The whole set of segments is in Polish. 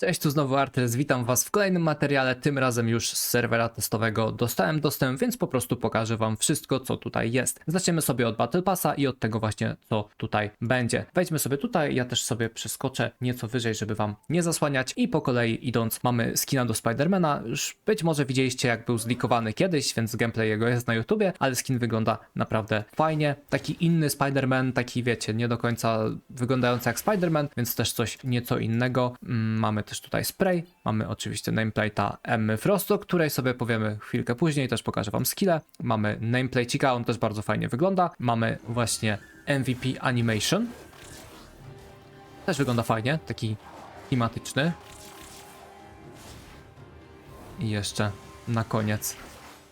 Cześć, tu znowu Artres, witam was w kolejnym materiale, tym razem już z serwera testowego dostałem dostęp, więc po prostu pokażę wam wszystko, co tutaj jest. Zaczniemy sobie od Battle Passa i od tego właśnie, co tutaj będzie. Wejdźmy sobie tutaj, ja też sobie przeskoczę nieco wyżej, żeby wam nie zasłaniać i po kolei idąc mamy skina do Spidermana, już być może widzieliście jak był zlikowany kiedyś, więc gameplay jego jest na YouTubie, ale skin wygląda naprawdę fajnie. Taki inny Spider-Man, taki wiecie, nie do końca wyglądający jak Spider-Man, więc też coś nieco innego. Mm, Mamy też tutaj spray, mamy oczywiście nameplate'a Emmy Frost, o której sobie powiemy chwilkę później, też pokażę wam skillę. Mamy nameplate'ika, on też bardzo fajnie wygląda. Mamy właśnie MVP Animation. Też wygląda fajnie, taki klimatyczny. I jeszcze na koniec.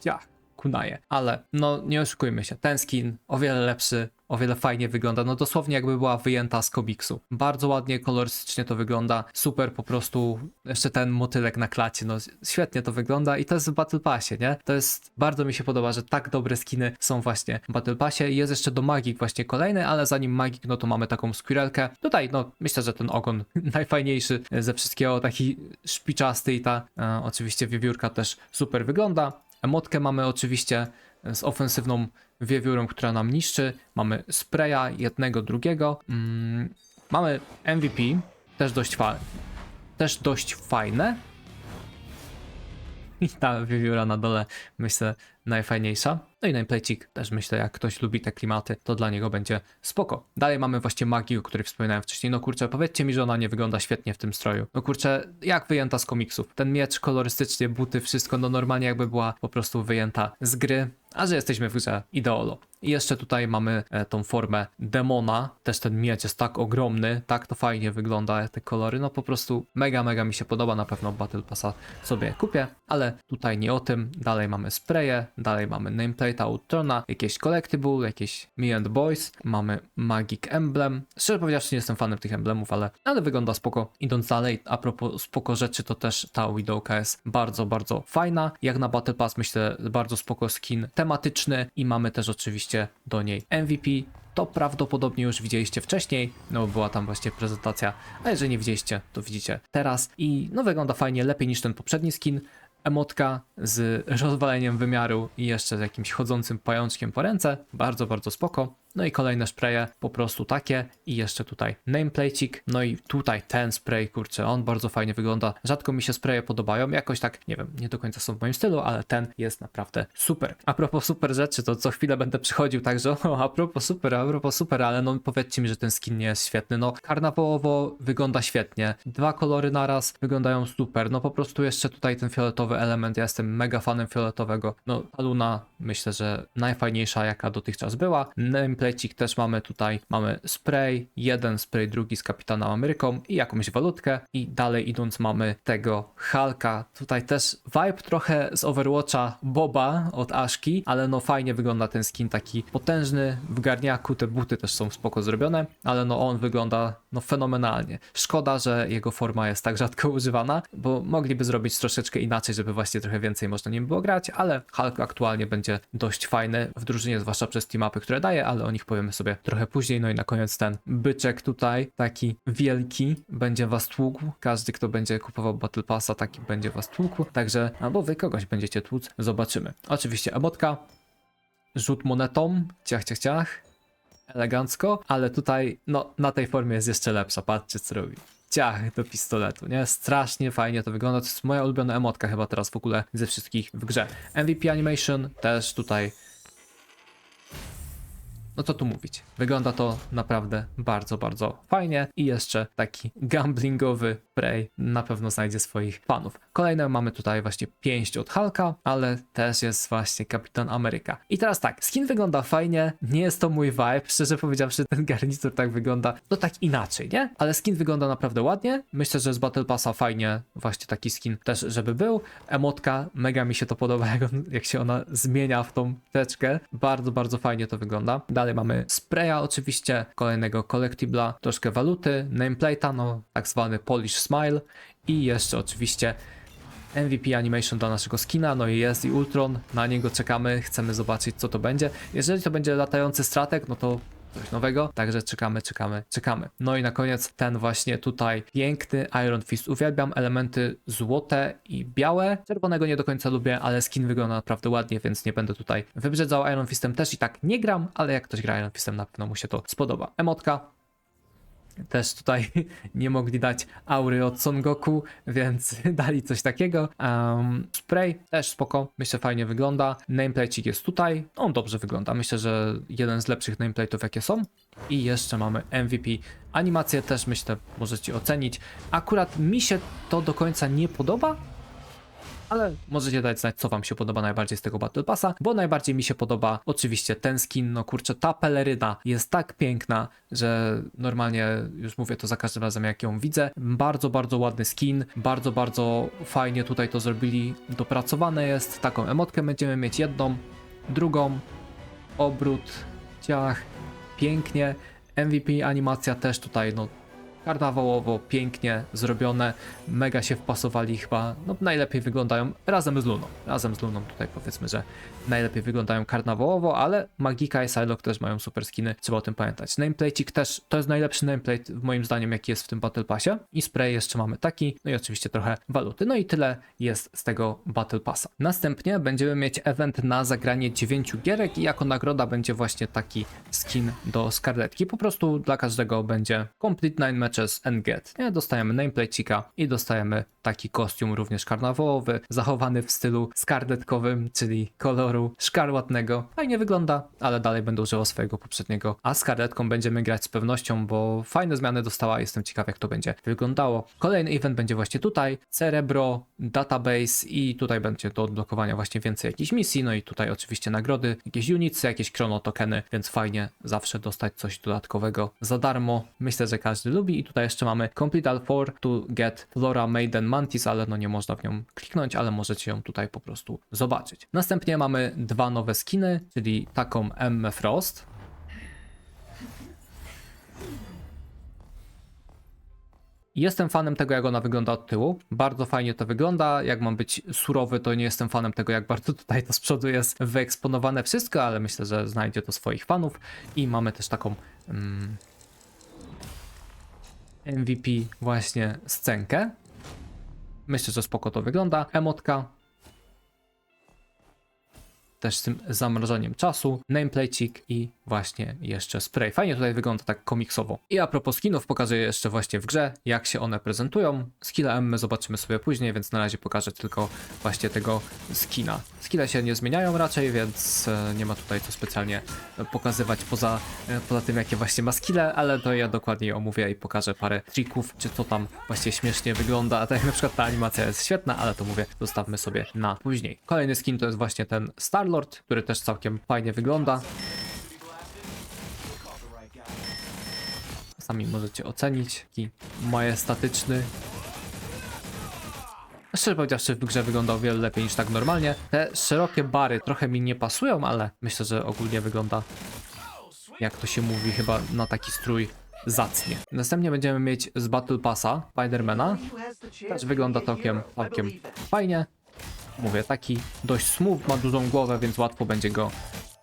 Ja, kunaje. Ale no nie oszukujmy się, ten skin o wiele lepszy, o wiele fajnie wygląda. No dosłownie jakby była wyjęta z komiksu. Bardzo ładnie, kolorystycznie to wygląda. Super po prostu. Jeszcze ten motylek na klacie, no świetnie to wygląda i to jest w Battle Passie, nie? To jest, bardzo mi się podoba, że tak dobre skiny są właśnie w Battle Passie. Jest jeszcze do Magik właśnie kolejny, ale zanim Magik, no to mamy taką squirrelkę. Tutaj, no myślę, że ten ogon najfajniejszy ze wszystkiego, taki szpiczasty i ta e, oczywiście wiewiórka też super wygląda. Emotkę mamy oczywiście z ofensywną wiewiórą, która nam niszczy. Mamy spraya jednego, drugiego. Mm, mamy MVP, też dość, fa- też dość fajne. I ta wiewióra na dole, myślę, najfajniejsza. No i nameplate'ik też myślę, jak ktoś lubi te klimaty, to dla niego będzie spoko. Dalej mamy właśnie magię, o której wspominałem wcześniej. No kurczę, powiedzcie mi, że ona nie wygląda świetnie w tym stroju. No kurczę, jak wyjęta z komiksów. Ten miecz kolorystycznie, buty, wszystko, no normalnie jakby była po prostu wyjęta z gry. A że jesteśmy w grze ideolo. I jeszcze tutaj mamy e, tą formę demona. Też ten miecz jest tak ogromny, tak to fajnie wygląda, te kolory. No po prostu mega, mega mi się podoba. Na pewno Battle Passa sobie kupię, ale tutaj nie o tym. Dalej mamy spraye, dalej mamy nameplate'a Outrona, jakieś collectible, jakieś Me and Boys, mamy Magic Emblem. Szczerze powiedziawszy nie jestem fanem tych emblemów, ale, ale wygląda spoko. Idąc dalej, a propos spoko rzeczy, to też ta Widowka jest bardzo, bardzo fajna. Jak na Battle Pass myślę, bardzo spoko skin tematyczny i mamy też oczywiście do niej MVP. To prawdopodobnie już widzieliście wcześniej, no była tam właśnie prezentacja, a jeżeli nie widzieliście, to widzicie teraz i no wygląda fajnie, lepiej niż ten poprzedni skin. Emotka z rozwaleniem wymiaru i jeszcze z jakimś chodzącym pajączkiem po ręce, bardzo, bardzo spoko. No i kolejne spraye, po prostu takie i jeszcze tutaj nameplate'ik, no i tutaj ten spray, kurczę, on bardzo fajnie wygląda. Rzadko mi się spraye podobają, jakoś tak, nie wiem, nie do końca są w moim stylu, ale ten jest naprawdę super. A propos super rzeczy, to co chwilę będę przychodził także, o, a propos super, a propos super, ale no powiedzcie mi, że ten skin nie jest świetny. No karnawałowo wygląda świetnie, dwa kolory naraz wyglądają super, no po prostu jeszcze tutaj ten fioletowy element, ja jestem mega fanem fioletowego. No ta Luna myślę, że najfajniejsza jaka dotychczas była. Nameplate'ik też mamy tutaj, mamy spray, jeden spray, drugi z Kapitanem Ameryką i jakąś walutkę i dalej idąc mamy tego Hulka. Tutaj też vibe trochę z Overwatcha Boba od Ashki, ale no fajnie wygląda ten skin taki potężny w garniaku, te buty też są spoko zrobione, ale no on wygląda no fenomenalnie. Szkoda, że jego forma jest tak rzadko używana, bo mogliby zrobić troszeczkę inaczej, żeby właśnie trochę więcej można nim było grać, ale Hulk aktualnie będzie dość fajny w drużynie, zwłaszcza przez team-upy, które daje, ale nich powiemy sobie trochę później. No i na koniec ten byczek tutaj, taki wielki, będzie was tłukł. Każdy, kto będzie kupował Battle Passa, taki będzie was tłukł. Także, albo wy kogoś będziecie tłuc, zobaczymy. Oczywiście emotka, rzut monetą, ciach, ciach, ciach, elegancko, ale tutaj, no, na tej formie jest jeszcze lepsza. Patrzcie, co robi. Ciach do pistoletu, nie? Strasznie fajnie to wygląda. To jest moja ulubiona emotka chyba teraz w ogóle ze wszystkich w grze. MVP Animation też tutaj no co tu mówić. Wygląda to naprawdę bardzo, bardzo fajnie i jeszcze taki gamblingowy Prey na pewno znajdzie swoich fanów. Kolejne mamy tutaj właśnie pięść od Hulka, ale też jest właśnie Kapitan Ameryka. I teraz tak, skin wygląda fajnie, nie jest to mój vibe, szczerze powiedziawszy ten garnitur tak wygląda, no tak inaczej, nie? Ale skin wygląda naprawdę ładnie, myślę, że z Battle Passa fajnie właśnie taki skin też, żeby był. Emotka, mega mi się to podoba, jak, on, jak się ona zmienia w tą teczkę, bardzo, bardzo fajnie to wygląda. Dalej mamy spraya oczywiście, kolejnego collectibla, troszkę waluty, nameplate'a, no tak zwany Polish Smile i jeszcze oczywiście MVP animation dla naszego skina, no i jest i Ultron, na niego czekamy, chcemy zobaczyć co to będzie. Jeżeli to będzie latający stratek, no to coś nowego, także czekamy, czekamy, czekamy. No i na koniec ten właśnie tutaj piękny Iron Fist. Uwielbiam elementy złote i białe. Czerwonego nie do końca lubię, ale skin wygląda naprawdę ładnie, więc nie będę tutaj wybrzedzał. Iron Fistem też i tak nie gram, ale jak ktoś gra Iron Fistem na pewno mu się to spodoba. Emotka też tutaj nie mogli dać aury od Son Goku, więc dali coś takiego. Um, spray też spoko, myślę fajnie wygląda. Nameplate'ik jest tutaj, on dobrze wygląda. Myślę, że jeden z lepszych nameplate'ów jakie są. I jeszcze mamy MVP. Animację też myślę możecie ocenić. Akurat mi się to do końca nie podoba, ale możecie dać znać, co wam się podoba najbardziej z tego Battle Passa, bo najbardziej mi się podoba oczywiście ten skin, no kurczę, ta peleryna jest tak piękna, że normalnie już mówię to za każdym razem, jak ją widzę. Bardzo, bardzo ładny skin, bardzo, bardzo fajnie tutaj to zrobili, dopracowane jest, taką emotkę będziemy mieć jedną, drugą, obrót, ciach, pięknie, MVP animacja też tutaj, no karnawałowo, pięknie zrobione, mega się wpasowali chyba, no najlepiej wyglądają razem z Luną, razem z Luną tutaj powiedzmy, że najlepiej wyglądają karnawałowo, ale Magika i Psylocke też mają super skiny, trzeba o tym pamiętać. Nameplate'ik też, to jest najlepszy nameplate moim zdaniem jaki jest w tym Battle Passie i spray jeszcze mamy taki, no i oczywiście trochę waluty, no i tyle jest z tego Battle Passa. Następnie będziemy mieć event na zagranie 9 gierek i jako nagroda będzie właśnie taki skin do Scarletki, po prostu dla każdego będzie Complete 9 Matches and Get? Dostajemy nameplate'ika i dostajemy taki kostium również karnawałowy, zachowany w stylu skarletkowym, czyli koloru szkarłatnego. Fajnie wygląda, ale dalej będę używał swojego poprzedniego. A z karletką będziemy grać z pewnością, bo fajne zmiany dostała, jestem ciekaw jak to będzie wyglądało. Kolejny event będzie właśnie tutaj, Cerebro, Database i tutaj będzie do odblokowania właśnie więcej jakichś misji, no i tutaj oczywiście nagrody, jakieś unitsy, jakieś chrono tokeny, więc fajnie zawsze dostać coś dodatkowego za darmo. Myślę, że każdy lubi i tutaj jeszcze mamy Complete All 4 to get Flora Maiden Mantis, ale no nie można w nią kliknąć, ale możecie ją tutaj po prostu zobaczyć. Następnie mamy dwa nowe skiny, czyli taką M Frost. Jestem fanem tego, jak ona wygląda od tyłu. Bardzo fajnie to wygląda. Jak mam być surowy, to nie jestem fanem tego, jak bardzo tutaj to z przodu jest wyeksponowane wszystko, ale myślę, że znajdzie to swoich fanów. I mamy też taką mm, MVP właśnie scenkę. Myślę, że spoko to wygląda. Emotka. Też z tym zamrożeniem czasu. Nameplate'ik i właśnie jeszcze spray. Fajnie tutaj wygląda tak komiksowo. I a propos skinów pokażę je jeszcze właśnie w grze, jak się one prezentują. Skilla M zobaczymy sobie później, więc na razie pokażę tylko właśnie tego skina. Skille się nie zmieniają raczej, więc e, nie ma tutaj co specjalnie pokazywać poza, e, poza tym, jakie właśnie ma skille, ale to ja dokładniej omówię i pokażę parę trików, czy to tam właśnie śmiesznie wygląda. A tak jak na przykład ta animacja jest świetna, ale to mówię, zostawmy sobie na później. Kolejny skin to jest właśnie ten Starlord, który też całkiem fajnie wygląda. Sami możecie ocenić. Taki majestatyczny. Szczerze powiedziawszy, w grze wygląda o wiele lepiej niż tak normalnie. Te szerokie bary trochę mi nie pasują, ale myślę, że ogólnie wygląda, jak to się mówi, chyba na taki strój zacnie. Następnie będziemy mieć z Battle Passa Spidermana. Też wygląda całkiem, całkiem fajnie. Mówię, taki dość smooth, ma dużą głowę, więc łatwo będzie go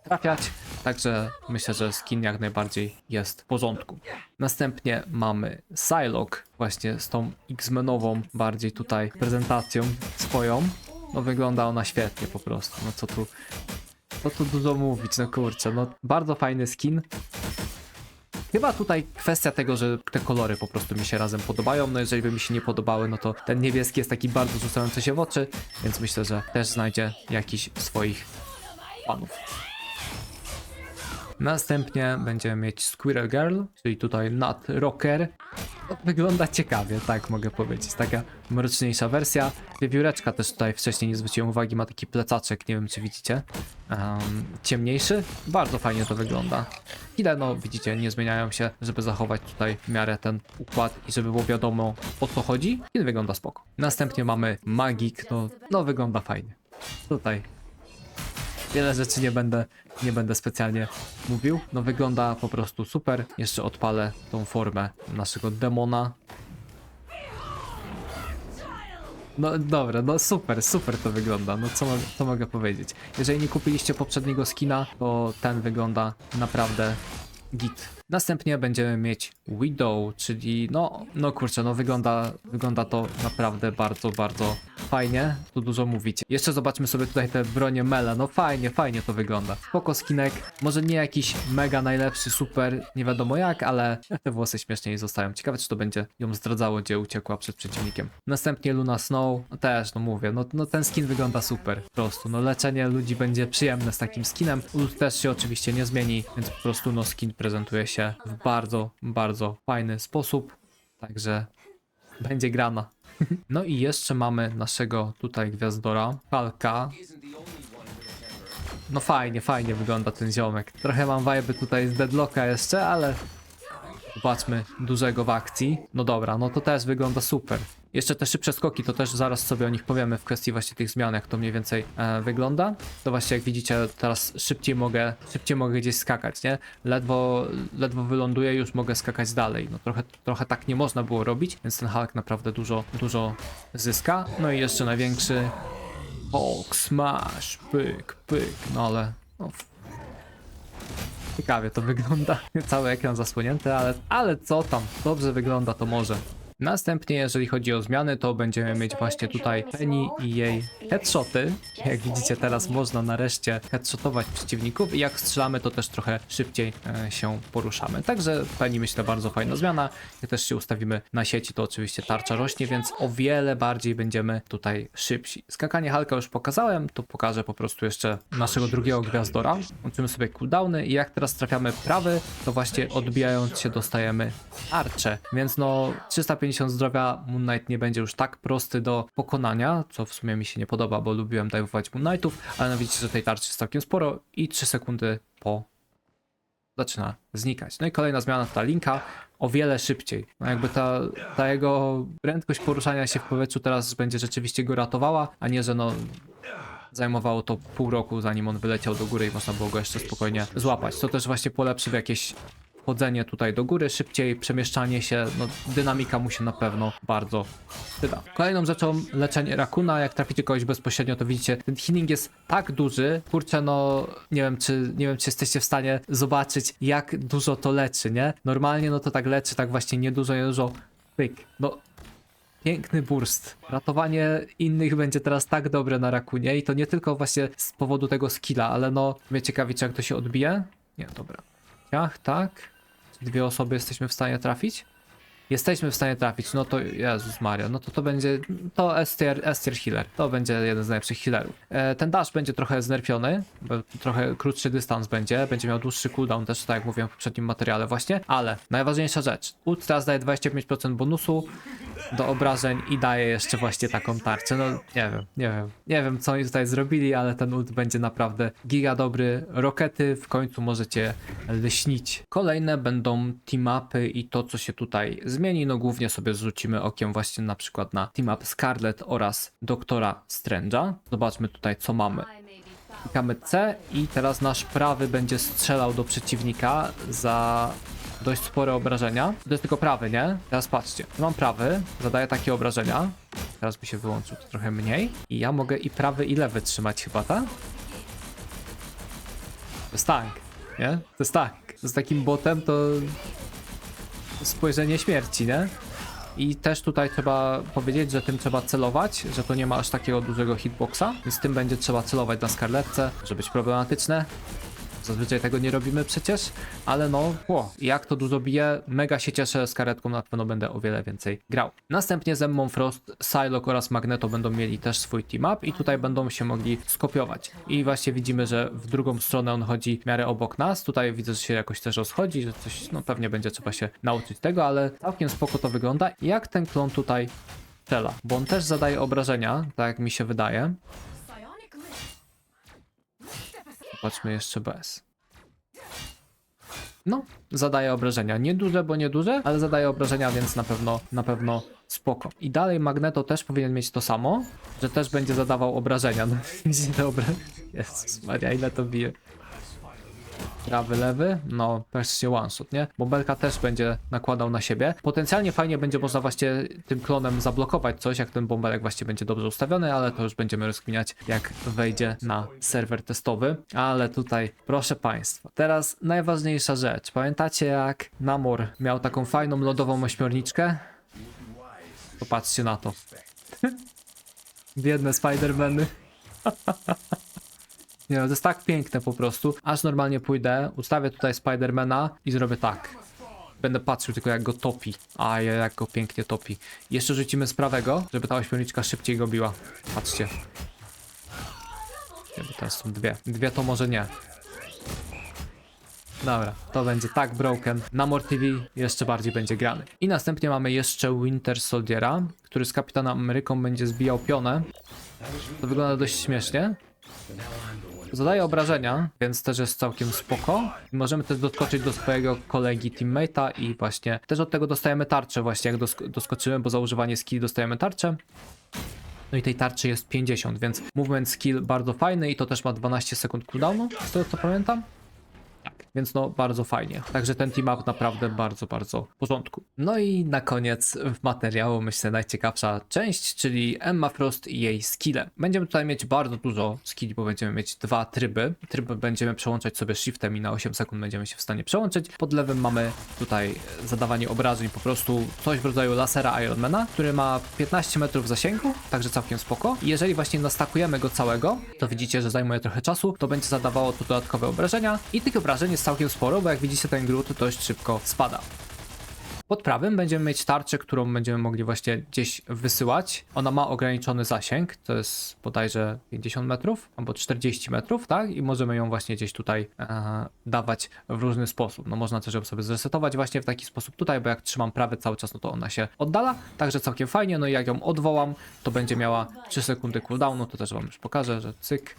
trafiać. Także myślę, że skin jak najbardziej jest w porządku. Następnie mamy Psylocke, właśnie z tą X-Menową bardziej tutaj prezentacją swoją. No wygląda ona świetnie po prostu. No co tu, co tu dużo mówić, no kurczę, no bardzo fajny skin. Chyba tutaj kwestia tego, że te kolory po prostu mi się razem podobają. No jeżeli by mi się nie podobały, no to ten niebieski jest taki bardzo rzucający się w oczy, więc myślę, że też znajdzie jakiś swoich fanów. Następnie będziemy mieć Squirrel Girl, czyli tutaj Nut Rocker. Wygląda ciekawie, tak mogę powiedzieć. Taka mroczniejsza wersja. Wiewióreczka też tutaj wcześniej nie zwróciłem uwagi, ma taki plecaczek, nie wiem czy widzicie. Um, ciemniejszy. Bardzo fajnie to wygląda. Ile no widzicie, nie zmieniają się, żeby zachować tutaj w miarę ten układ i żeby było wiadomo o co chodzi. I wygląda spoko. Następnie mamy Magik, no, no wygląda fajnie. Tutaj wiele rzeczy nie będę, nie będę specjalnie mówił. No wygląda po prostu super. Jeszcze odpalę tą formę naszego demona. No dobra, no super, super to wygląda. No co, co mogę powiedzieć? Jeżeli nie kupiliście poprzedniego skina, to ten wygląda naprawdę git. Następnie będziemy mieć Widow, czyli no, no kurczę, no wygląda, wygląda to naprawdę bardzo, bardzo fajnie. Tu dużo mówić. Jeszcze zobaczmy sobie tutaj te bronie Mele. No fajnie, fajnie to wygląda. Spoko skinek. Może nie jakiś mega najlepszy, super, nie wiadomo jak, ale te włosy śmiesznie jej zostają. Ciekawe, czy to będzie ją zdradzało, gdzie uciekła przed przeciwnikiem. Następnie Luna Snow. No też, no mówię, no, no ten skin wygląda super. Po prostu, no leczenie ludzi będzie przyjemne z takim skinem. Ult też się oczywiście nie zmieni, więc po prostu no skin prezentuje się w bardzo, bardzo fajny sposób. Także będzie grana. No i jeszcze mamy naszego tutaj gwiazdora, Falka. No fajnie, fajnie wygląda ten ziomek. Trochę mam vibe tutaj z Deadlocka jeszcze, ale zobaczmy dużego w akcji. No dobra, no to też wygląda super. Jeszcze te szybsze skoki, to też zaraz sobie o nich powiemy w kwestii właśnie tych zmian, jak to mniej więcej e, wygląda. To właśnie jak widzicie, teraz szybciej mogę, szybciej mogę gdzieś skakać, nie? Ledwo, ledwo wyląduję, już mogę skakać dalej. No trochę, trochę tak nie można było robić, więc ten Hulk naprawdę dużo, dużo zyska. No i jeszcze największy Hulk smash, pyk, pyk, no ale no, ciekawie to wygląda. Cały ekran zasłonięty, ale, ale co tam, dobrze wygląda to może. Następnie, jeżeli chodzi o zmiany, to będziemy mieć właśnie tutaj Penny i jej headshoty. Jak widzicie, teraz można nareszcie headshotować przeciwników i jak strzelamy, to też trochę szybciej e, się poruszamy. Także Penny myślę bardzo fajna zmiana. Jak też się ustawimy na sieci, to oczywiście tarcza rośnie, więc o wiele bardziej będziemy tutaj szybsi. Skakanie Halka już pokazałem, to pokażę po prostu jeszcze naszego drugiego gwiazdora. Łączymy sobie cooldowny i jak teraz trafiamy prawy, to właśnie odbijając się dostajemy arcze. Więc no 350 zdrowia Moon Knight nie będzie już tak prosty do pokonania, co w sumie mi się nie podoba, bo lubiłem dive'ować Moon Knightów, ale no widzicie, że tej tarczy jest całkiem sporo i 3 sekundy po zaczyna znikać. No i kolejna zmiana ta linka o wiele szybciej. No jakby ta, ta jego prędkość poruszania się w powietrzu teraz będzie rzeczywiście go ratowała, a nie, że no zajmowało to pół roku zanim on wyleciał do góry i można było go jeszcze spokojnie złapać. To też właśnie polepszy w jakieś wchodzenie tutaj do góry, szybciej przemieszczanie się, no dynamika mu się na pewno bardzo przyda. Kolejną rzeczą leczenie rakuna, jak traficie kogoś bezpośrednio, to widzicie, ten healing jest tak duży, kurczę, no nie wiem, czy nie wiem, czy jesteście w stanie zobaczyć, jak dużo to leczy, nie? Normalnie no to tak leczy, tak właśnie niedużo, niedużo, pyk, no Piękny burst. Ratowanie innych będzie teraz tak dobre na Rakunie i to nie tylko właśnie z powodu tego skilla, ale no mnie ciekawi, czy jak to się odbije? Nie, dobra. Ciach, tak. Dwie osoby jesteśmy w stanie trafić? Jesteśmy w stanie trafić, no to Jezus Maria, no to to będzie, to S-tier, healer, to będzie jeden z najlepszych healerów. E, ten dash będzie trochę znerfiony, trochę krótszy dystans będzie, będzie miał dłuższy cooldown też, tak jak mówiłem w poprzednim materiale właśnie, ale najważniejsza rzecz, ult teraz daje 25% bonusu do obrażeń i daje jeszcze właśnie taką tarczę, no nie wiem, nie wiem, nie wiem co oni tutaj zrobili, ale ten ult będzie naprawdę giga dobry, rokety w końcu możecie lśnić. Kolejne będą team-upy i to co się tutaj zmieni, no głównie sobie zrzucimy okiem właśnie na przykład na team-up Scarlet oraz Doktora Strange'a. Zobaczmy tutaj co mamy. Klikamy C i teraz nasz prawy będzie strzelał do przeciwnika za dość spore obrażenia. To jest tylko prawy, nie? Teraz patrzcie. Mam prawy, zadaje takie obrażenia. Teraz mi się wyłączył to trochę mniej. I ja mogę i prawy i lewy trzymać chyba, tak? To jest tank, nie? To jest tank. Z takim botem to spojrzenie śmierci, nie? I też tutaj trzeba powiedzieć, że tym trzeba celować, że to nie ma aż takiego dużego hitboxa, więc tym będzie trzeba celować na skarletce, może być problematyczne. Zazwyczaj tego nie robimy przecież, ale no, ło, jak to dużo bije, mega się cieszę z karetką, na pewno będę o wiele więcej grał. Następnie z Emmą Frost, Psylocke oraz Magneto będą mieli też swój team up i tutaj będą się mogli skopiować. I właśnie widzimy, że w drugą stronę on chodzi w miarę obok nas, tutaj widzę, że się jakoś też rozchodzi, że coś, no pewnie będzie trzeba się nauczyć tego, ale całkiem spoko to wygląda. Jak ten klon tutaj strzela, bo on też zadaje obrażenia, tak jak mi się wydaje. Zobaczmy jeszcze bez. No, zadaje obrażenia. Nieduże, bo nieduże, ale zadaje obrażenia, więc na pewno, na pewno spoko. I dalej Magneto też powinien mieć to samo, że też będzie zadawał obrażenia. No, te obrażenia? Jezus Maria, ile to bije. Prawy, lewy, no praktycznie one shot, nie? Bąbelka też będzie nakładał na siebie. Potencjalnie fajnie będzie można właśnie tym klonem zablokować coś, jak ten bąbelek właśnie będzie dobrze ustawiony, ale to już będziemy rozkminiać, jak wejdzie na serwer testowy. Ale tutaj, proszę Państwa, teraz najważniejsza rzecz. Pamiętacie jak Namor miał taką fajną lodową ośmiorniczkę? Popatrzcie na to. Biedne Spidermany. Nie, to jest tak piękne po prostu. Aż normalnie pójdę, ustawię tutaj Spidermana i zrobię tak. Będę patrzył tylko jak go topi. A jak go pięknie topi. Jeszcze rzucimy z prawego, żeby ta ośmiorniczka szybciej go biła. Patrzcie. Nie, bo teraz są dwie. Dwie to może nie. Dobra, to będzie tak broken. Namor TV jeszcze bardziej będzie grany. I następnie mamy jeszcze Winter Soldiera, który z Kapitanem Ameryką będzie zbijał pionę. To wygląda dość śmiesznie. Zadaje obrażenia, więc też jest całkiem spoko. Możemy też doskoczyć do swojego kolegi teammate'a i właśnie też od tego dostajemy tarczę właśnie jak dosk doskoczymy, bo za używanie skill dostajemy tarczę. No i tej tarczy jest 50, więc movement skill bardzo fajny i to też ma 12 sekund cooldownu, z tego co pamiętam. Więc no bardzo fajnie. Także ten team up naprawdę bardzo, bardzo w porządku. No i na koniec w materiału myślę najciekawsza część, czyli Emma Frost i jej skille. Będziemy tutaj mieć bardzo dużo skilli, bo będziemy mieć dwa tryby. Tryby będziemy przełączać sobie shiftem i na 8 sekund będziemy się w stanie przełączyć. Pod lewym mamy tutaj zadawanie obrażeń, po prostu coś w rodzaju lasera Ironmana, który ma 15 metrów zasięgu, także całkiem spoko. I jeżeli właśnie nastakujemy go całego, to widzicie, że zajmuje trochę czasu, to będzie zadawało tu dodatkowe obrażenia i tych obrażeń jest całkiem sporo, bo jak widzicie ten gród dość szybko spada. Pod prawym będziemy mieć tarczę, którą będziemy mogli właśnie gdzieś wysyłać. Ona ma ograniczony zasięg, to jest bodajże 50 metrów albo 40 metrów, tak? I możemy ją właśnie gdzieś tutaj e, dawać w różny sposób. No można też ją sobie zresetować właśnie w taki sposób tutaj, bo jak trzymam prawy cały czas, no to ona się oddala, także całkiem fajnie. No i jak ją odwołam, to będzie miała 3 sekundy cooldownu, to też wam już pokażę, że cyk,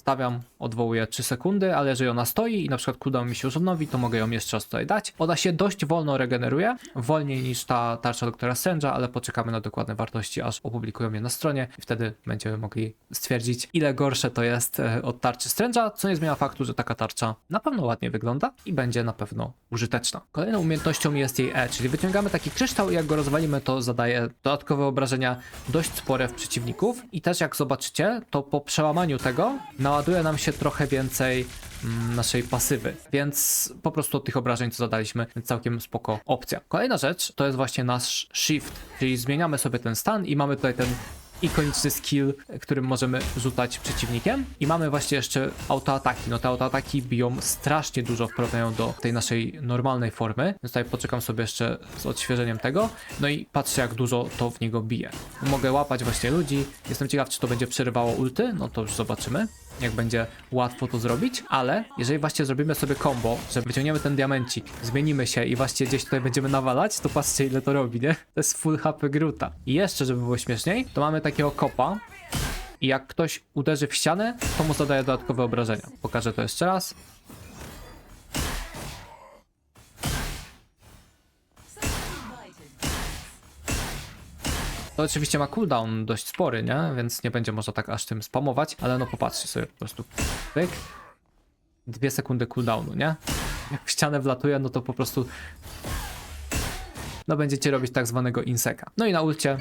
stawiam, odwołuję 3 sekundy, ale jeżeli ona stoi i na przykład cooldown mi się już odnowi, to mogę ją jeszcze raz tutaj dać. Ona się dość wolno regeneruje, wolniej niż ta tarcza doktora Strange'a, ale poczekamy na dokładne wartości, aż opublikują je na stronie i wtedy będziemy mogli stwierdzić, ile gorsze to jest e, od tarczy Strange'a, co nie zmienia faktu, że taka tarcza na pewno ładnie wygląda i będzie na pewno użyteczna. Kolejną umiejętnością jest jej E, czyli wyciągamy taki kryształ i jak go rozwalimy, to zadaje dodatkowe obrażenia dość spore w przeciwników i też jak zobaczycie, to po przełamaniu tego naładuje nam się trochę więcej mm, naszej pasywy, więc po prostu od tych obrażeń, co zadaliśmy, całkiem spoko opcja. Kolejna rzecz to jest właśnie nasz shift, czyli zmieniamy sobie ten stan i mamy tutaj ten ikoniczny skill, którym możemy rzucać przeciwnikiem. I mamy właśnie jeszcze autoataki. No te autoataki biją strasznie dużo w porównaniu do tej naszej normalnej formy. Więc tutaj poczekam sobie jeszcze z odświeżeniem tego. No i patrzę jak dużo to w niego bije. Mogę łapać właśnie ludzi. Jestem ciekaw, czy to będzie przerywało ulty. No to już zobaczymy jak będzie łatwo to zrobić, ale jeżeli właśnie zrobimy sobie combo, że wyciągniemy ten diamencik, zmienimy się i właśnie gdzieś tutaj będziemy nawalać, to patrzcie ile to robi, nie? To jest full HP Gruta. I jeszcze, żeby było śmieszniej, to mamy takiego kopa i jak ktoś uderzy w ścianę, to mu zadaje dodatkowe obrażenia. Pokażę to jeszcze raz. To oczywiście ma cooldown dość spory, nie? Więc nie będzie można tak aż tym spamować, ale no popatrzcie sobie po prostu. Pyk. Dwie sekundy cooldownu, nie? Jak w ścianę wlatuje, no to po prostu no będziecie robić tak zwanego inseka. No i na ulcie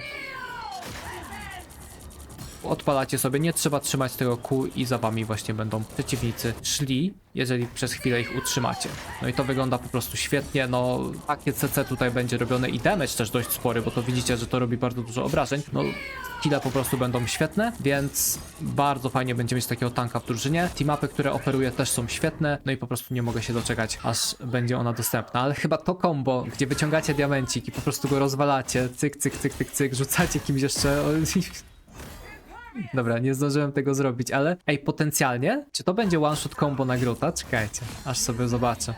odpalacie sobie, nie trzeba trzymać tego kół i za wami właśnie będą przeciwnicy szli, jeżeli przez chwilę ich utrzymacie. No i to wygląda po prostu świetnie, no takie CC tutaj będzie robione i damage też dość spory, bo to widzicie, że to robi bardzo dużo obrażeń. No kile po prostu będą świetne, więc bardzo fajnie będzie mieć takiego tanka w drużynie. Teamapy, które oferuje też są świetne, no i po prostu nie mogę się doczekać, aż będzie ona dostępna. Ale chyba to combo, gdzie wyciągacie diamencik i po prostu go rozwalacie, cyk, cyk, cyk, cyk, cyk, rzucacie kimś jeszcze... Dobra, nie zdążyłem tego zrobić, ale ej, potencjalnie, czy to będzie one shot combo na Grota? Czekajcie, aż sobie zobaczę.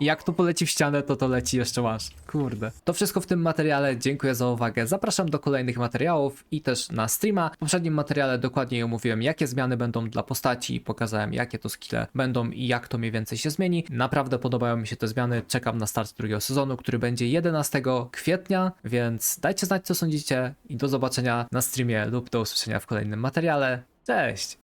Jak to poleci w ścianę, to to leci jeszcze masz. Kurde. To wszystko w tym materiale. Dziękuję za uwagę. Zapraszam do kolejnych materiałów i też na streama. W poprzednim materiale dokładniej omówiłem, jakie zmiany będą dla postaci. Pokazałem, jakie to skille będą i jak to mniej więcej się zmieni. Naprawdę podobają mi się te zmiany. Czekam na start drugiego sezonu, który będzie 11 kwietnia, więc dajcie znać, co sądzicie i do zobaczenia na streamie lub do usłyszenia w kolejnym materiale. Cześć!